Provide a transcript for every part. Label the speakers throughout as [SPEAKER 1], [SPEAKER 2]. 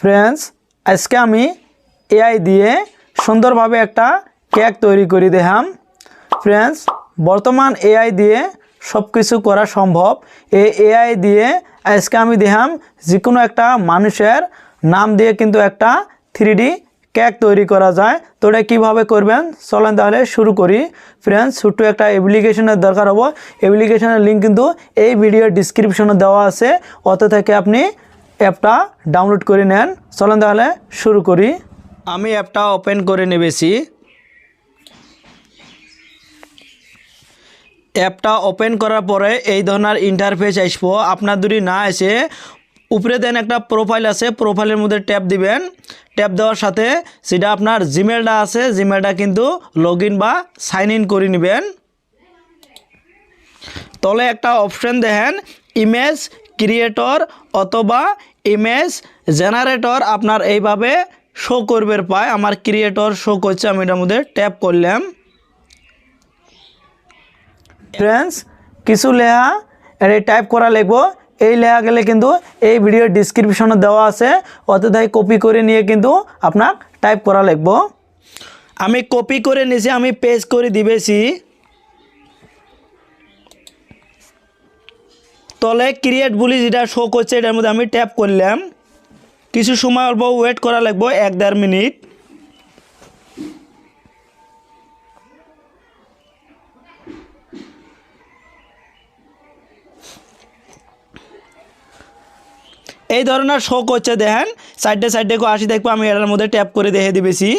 [SPEAKER 1] Friends আজকে আমি AI দিয়ে সুন্দরভাবে একটা কেক তৈরি করে দেখাম। ফ্রেন্ডস বর্তমান এআই দিয়ে সব কিছু করা সম্ভব। এই এআই দিয়ে আজকে আমি দেখাম যে কোনো একটা মানুষের নাম দিয়ে কিন্তু একটা থ্রি কেক তৈরি করা যায়। তো এটা কীভাবে করবেন? চলেন তাহলে শুরু করি। ফ্রেন্ডস ছোট্ট একটা অ্যাপ্লিকেশনের দরকার হব। অ্যাপ্লিকেশনের লিঙ্ক কিন্তু এই ভিডিওর ডিসক্রিপশনে দেওয়া আছে। অত থেকে আপনি অ্যাপটা ডাউনলোড করে নেন। চলেন তাহলে শুরু করি। আমি অ্যাপটা ওপেন করে নেবেছি। অ্যাপটা ওপেন করার পরে এই ধরনের ইন্টারফেস আসব। আপনার যদি না এসে উপরে দেন একটা প্রোফাইল আছে প্রোফাইলের মধ্যে ট্যাপ দিবেন। ট্যাপ দেওয়ার সাথে সেটা আপনার জিমেলটা আছে জিমেলটা কিন্তু লগ বা সাইন ইন করে নেবেন। তলে একটা অপশন দেখেন ইমেজ ক্রিয়েটর অথবা ইমেজ জেনারেটর আপনার এইভাবে শো করবে পায়। আমার ক্রিয়েটর শো করছে, আমি এটার মধ্যে ট্যাপ করলাম। ফ্রেন্ডস কিছু লেখা, এটা টাইপ করা লিখব। এই লেখা গেলে কিন্তু এই ভিডিওর ডিসক্রিপশনে দেওয়া আছে। অতটাই কপি করে নিয়ে কিন্তু আপনার টাইপ করা লিখব। আমি কপি করে নিয়েছি, আমি পেজ করে দিবেছি। তলে ক্রিয়েট বলি যেটা শো করছে, এটার মধ্যে আমি ট্যাপ করলাম। কিছু সময় অল্প ওয়েট করা লাগবো, এক দেড় মিনিট এই ধরনের শো করছে, দেখেন সাইডে সাইডে আসি দেখব, আমি এটার মধ্যে ট্যাপ করে দেখে দিবেছি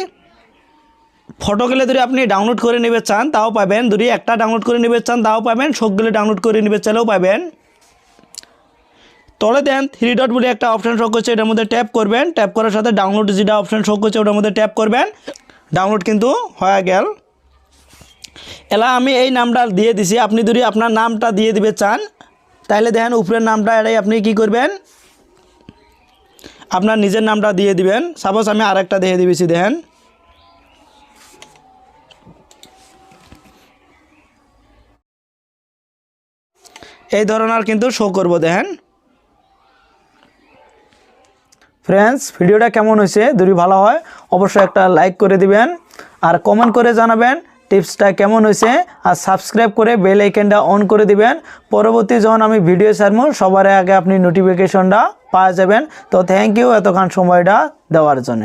[SPEAKER 1] ফটো গেলে যদি আপনি ডাউনলোড করে নিবে চান, তাও পাবেন। যদি একটা ডাউনলোড করে নিবে চান, তাও পাবেন। সবগুলো ডাউনলোড করে নিবে চাইলেও পাবেন। তলে দেন থ্রি ডট বলে একটা অপশান শো করছে, এটার মধ্যে ট্যাপ করবেন। ট্যাপ করার সাথে ডাউনলোড যেটা অপশান শো করছে, ওটার মধ্যে ট্যাপ করবেন। ডাউনলোড কিন্তু হয়ে গেল। এলা, আমি এই নামটা দিয়ে দিছি। আপনি যদি আপনার নামটা দিয়ে দিবে চান তাহলে দেখেন উপরের নামটা এটাই আপনি কি করবেন? আপনার নিজের নামটা দিয়ে দিবেন। সাপোজ আমি আরেকটা দিয়ে দিবেছি দেখেন। এই ধরনের কিন্তু শো করব, দেখেন। ফ্রেন্ডস ভিডিওটা কেমন হয়েছে? যদি ভালো হয়, অবশ্যই একটা লাইক করে দিবেন। আর কমেন্ট করে জানাবেন টিপসটা কেমন হয়েছে। আর সাবস্ক্রাইব করে বেল আইকনটা অন করে দিবেন। পরবর্তী যখন আমি ভিডিও ছাড়বো, সবার আগে আপনি নোটিফিকেশনটা পাওয়া যাবেন। তো থ্যাংক ইউ এতক্ষণ সময়টা দেওয়ার জন্য।